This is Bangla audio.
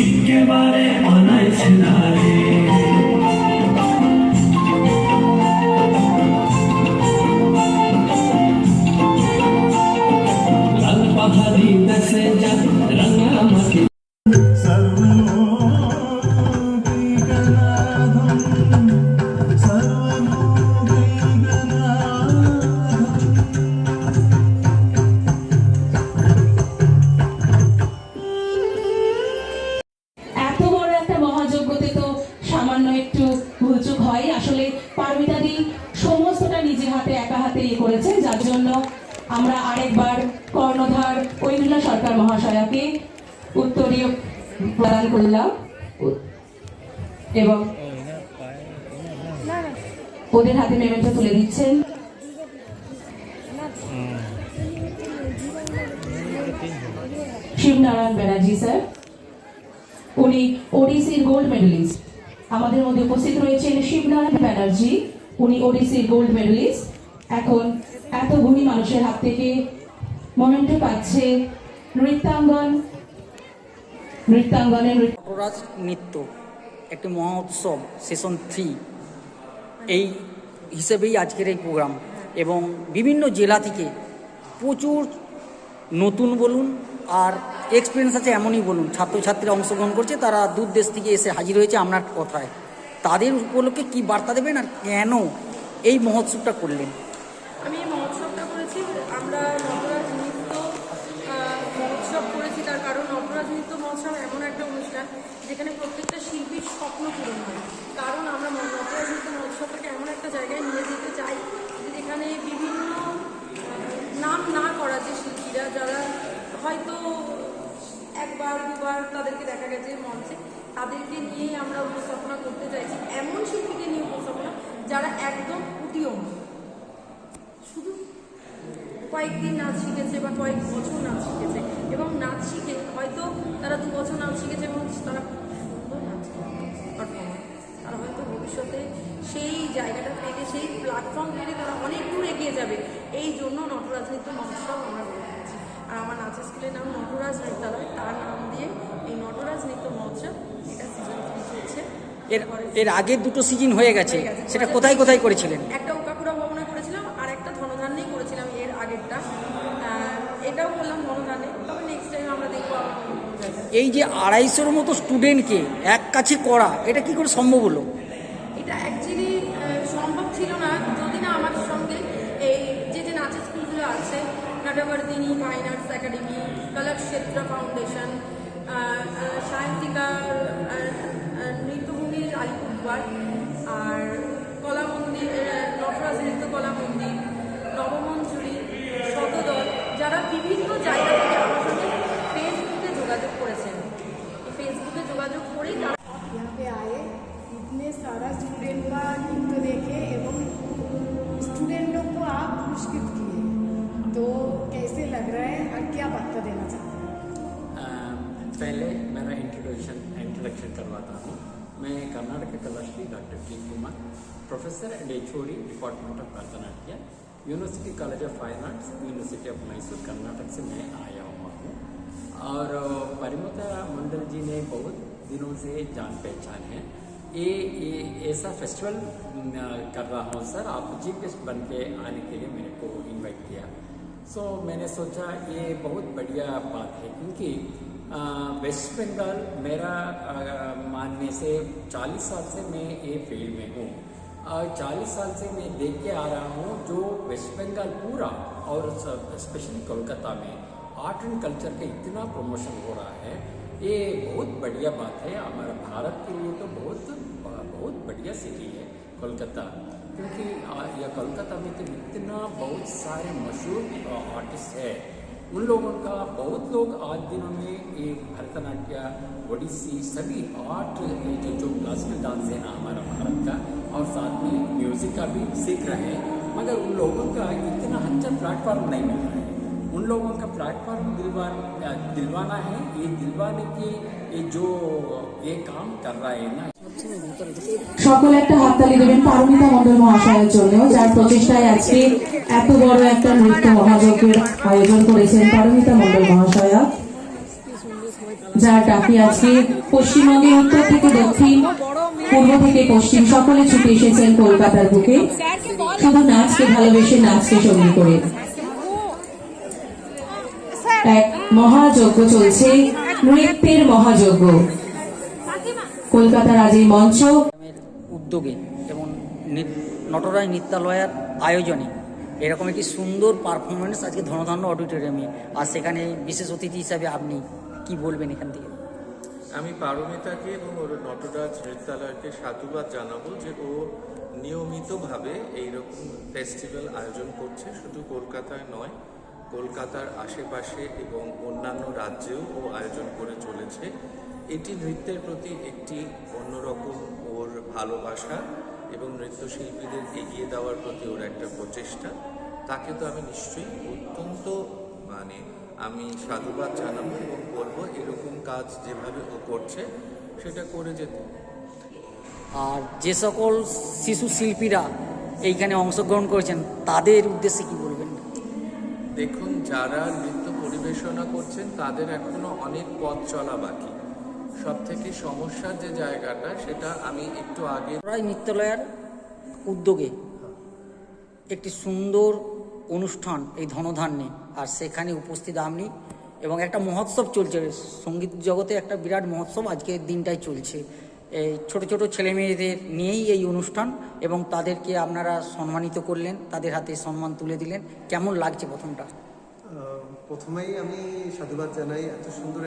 একেবারে মানাইছে না রে। লাল পাহাড়ি আমরা আরেকবার কর্ণধার ঐন্দ্রা সরকার মহাশয়াকে উত্তরীয় প্রদান করলাম। এবং ওদের হাতে মেমেন্টো তুলে দিচ্ছেন। শিবনারায়ণ ব্যানার্জি, স্যার। উনি ওডিসির গোল্ড মেডেলিস্ট। আমাদের মধ্যে উপস্থিত রয়েছেন শিবনারায়ণ ব্যানার্জি। উনি ওডিসির গোল্ড মেডেলিস্ট। এখন এত গুণী মানুষের হাত থেকে মোমেন্টো পাচ্ছে নৃত্যাঙ্গন। নৃত্যাঙ্গনের নৃত্য একটি মহোৎসব সেশন থ্রি এই হিসেবেই আজকের এই প্রোগ্রাম এবং বিভিন্ন জেলা থেকে প্রচুর নতুন বলুন আর এক্সপিরিয়েন্স আছে এমনই বলুন। ছাত্রছাত্রীরা অংশগ্রহণ করছে, তারা দূর দেশ থেকে এসে হাজির হয়েছে আপনার কথায়। তাদের উপলক্ষে কি বার্তা দেবেন আর কেন এই মহোৎসবটা করলেন? করেছি আমরা নটরাজ নৃত্য মহোৎসব করেছি, তার কারণ নটরাজ নৃত্য মহোৎসব এমন একটা অনুষ্ঠান যেখানে প্রত্যেকটা শিল্পীর স্বপ্ন পূরণ হয়। কারণ আমরা নটরাজ নৃত্য মহোৎসবটাকে এমন একটা জায়গায় নিয়ে যেতে চাই যেখানে বিভিন্ন নাম না করা যে শিল্পীরা যারা হয়তো একবার, দুবার তাদেরকে দেখা গেছে মঞ্চে, তাদেরকে নিয়েই আমরা উপস্থাপনা করতে চাইছি। এমন শিল্পীকে নিয়ে উপস্থাপনা যারা একদম উদীয়মান কয়েকদিন নাচ শিখেছে বা কয়েক বছর নাচ শিখেছে এবং নাচ শিখে হয়তো তারা দু বছর নাচ শিখেছে এবং তারা খুব সুন্দর নাচ পারফর্মার তারা হয়তো ভবিষ্যতে সেই জায়গাটা পেলে সেই প্ল্যাটফর্ম পেলে তারা অনেক দূর এগিয়ে যাবে। এই জন্য নটরাজ নৃত্য মহোৎসব আমরা করে থাকছি। আর আমার নাচের স্কুলের নাম নটরাজ নৃত্যালয়। তার নাম দিয়ে এই নটরাজ নৃত্য মহোৎসব এটা সিজন থ্রি চলছে। এর এর আগের দুটো সিজন হয়ে গেছে। সেটা কোথায় কোথায় করেছিলেন? একটা এটাও করলাম ধনধান্যে তবে নেক্সট টাইম আমরা দেখব। এই যে আড়াইশোর মতো স্টুডেন্টকে এক কাছে করা এটা কি করে সম্ভব হলো? এটা অ্যাকচুয়ালি সম্ভব ছিল না। যদি না আমার সঙ্গে এই যে যে নাচের স্কুলগুলো আছে Natabardini fine arts academy Kalakshetra foundation Sayantika Nrityabhumi Alipurduar আর কলা মন্দির নটরাজ নৃত্য কলা মন্দির पुरस्कृत किए तो कैसे लग रहा है और क्या बार्ता देना चाहते हैं? पहले मेरा इंट्रोडक्शन इंट्रोडक्शन करवाता हूँ। मैं Karnataka Kalashri doctor T Kumar professor and H department of Bharatanatyam university college of fine arts university of Mysore Karnataka से मैं आया हुआ हूँ। और परिमता मंडल जी ने बहुत दिनों से जान पहचान है। ये ये ऐसा फेस्टिवल कर रहा हूँ सर आप चीफ गेस्ट बन के आने के लिए मेरे को इनवाइट किया। सो so, मैंने सोचा ये बहुत बढ़िया बात है क्योंकि वेस्ट बंगाल मेरा मानने से 40 साल से मैं ये फ़ील्ड में हूँ। चालीस साल से मैं देख के आ रहा हूँ जो वेस्ट बंगाल पूरा और स्पेशली कोलकाता में आर्ट एंड कल्चर का इतना प्रमोशन हो रहा है। ये बहुत बढ़िया बात है। हमारा भारत के लिए तो बहुत बहुत बढ़िया सिटी है कोलकाता। क्योंकि यह कोलकाता में तो इतना बहुत सारे मशहूर आर्टिस्ट है। उन लोगों का बहुत लोग आज दिनों में ये भरतनाट्यम ओडिसी सभी आर्ट जो जो क्लासिकल डांस है ना हमारा भारत का। और साथ में म्यूज़िक का भी सीख रहे हैं। मगर उन लोगों का इतना अच्छा प्लेटफॉर्म नहीं मिल रहा है। उन लोगों का प्लेटफॉर्म दिलवा दिलवाना है ये दिलवाने की ये जो ये काम कर रहा है ना সকলে একটা হাততালি দেবেন পারমিতা মন্ডল মহাশয়ের জন্য যার প্রচেষ্টায় আজকে এত বড় একটা নৃত্য মহাযজ্ঞের আয়োজন করেছেন পারমিতা মন্ডল মহাশয়া যার ডাকে আজকে পশ্চিমবঙ্গের উত্তর থেকে দক্ষিণ পূর্ব থেকে পশ্চিম সকলে ছুটে এসেছেন কলকাতার বুকে শুধু নাচকে ভালোবেসে নাচকে সঙ্গী করে এক মহাযজ্ঞ চলছে। নৃত্যের মহাযজ্ঞ। কলকাতার আজ এই মঞ্চ। উদ্যোগে এবং নৃ- নটরাজ নৃত্যালয়ের আয়োজনে এরকম একটি সুন্দর পারফরমেন্স আজকে ধনধান্য অডিটোরিয়ামে। আর সেখানে বিশেষ অতিথি হিসাবে আপনি কি বলবেন এখান থেকে? আমি পারমিতাকে এবং ওর নটরাজ নৃত্যালয়কে সাধুবাদ জানাব যে ও নিয়মিতভাবে এইরকম ফেস্টিভ্যাল আয়োজন করছে। শুধু কলকাতায় নয় কলকাতার আশেপাশে এবং অন্যান্য রাজ্যেও ও আয়োজন করে চলেছে। এটি নৃত্যের প্রতি একটি অন্যরকম ওর ভালোবাসা এবং নৃত্যশিল্পীদের এগিয়ে দেওয়ার প্রতি ওর একটা প্রচেষ্টা। তাকে তো আমি নিশ্চয়ই অত্যন্ত মানে আমি সাধুবাদ জানাব এবং বলব এরকম কাজ যেভাবে ও করছে, সেটা করে যেতে। আর যে সকল শিশু শিল্পীরা এইখানে অংশগ্রহণ করেছেন, তাদের উদ্দেশ্যে কি বলবেন দেখুন, যারা নৃত্য পরিবেশনা করছেন, তাদের এখনও অনেক পথ চলা বাকি। সব থেকে সমস্যার যে জায়গাটা, সেটা আমি একটু আগে রায় নৃত্যালয়ের উদ্যোগে একটি সুন্দর অনুষ্ঠান, এই ধনধান্যে। আর সেখানে উপস্থিত আপনি। এবং একটা মহোৎসব চলছে, সংগীত জগতে একটা বিরাট মহোৎসব আজকের দিনটাই চলছে। এই ছোট ছোট ছেলে মেয়েদের নিয়েই এই অনুষ্ঠান এবং তাদেরকে আপনারা সম্মানিত করলেন, তাদের হাতে সম্মান তুলে দিলেন। কেমন লাগছে প্রথমটা? প্রথমেই আমি সাধুবাদ জানাই, এত সুন্দর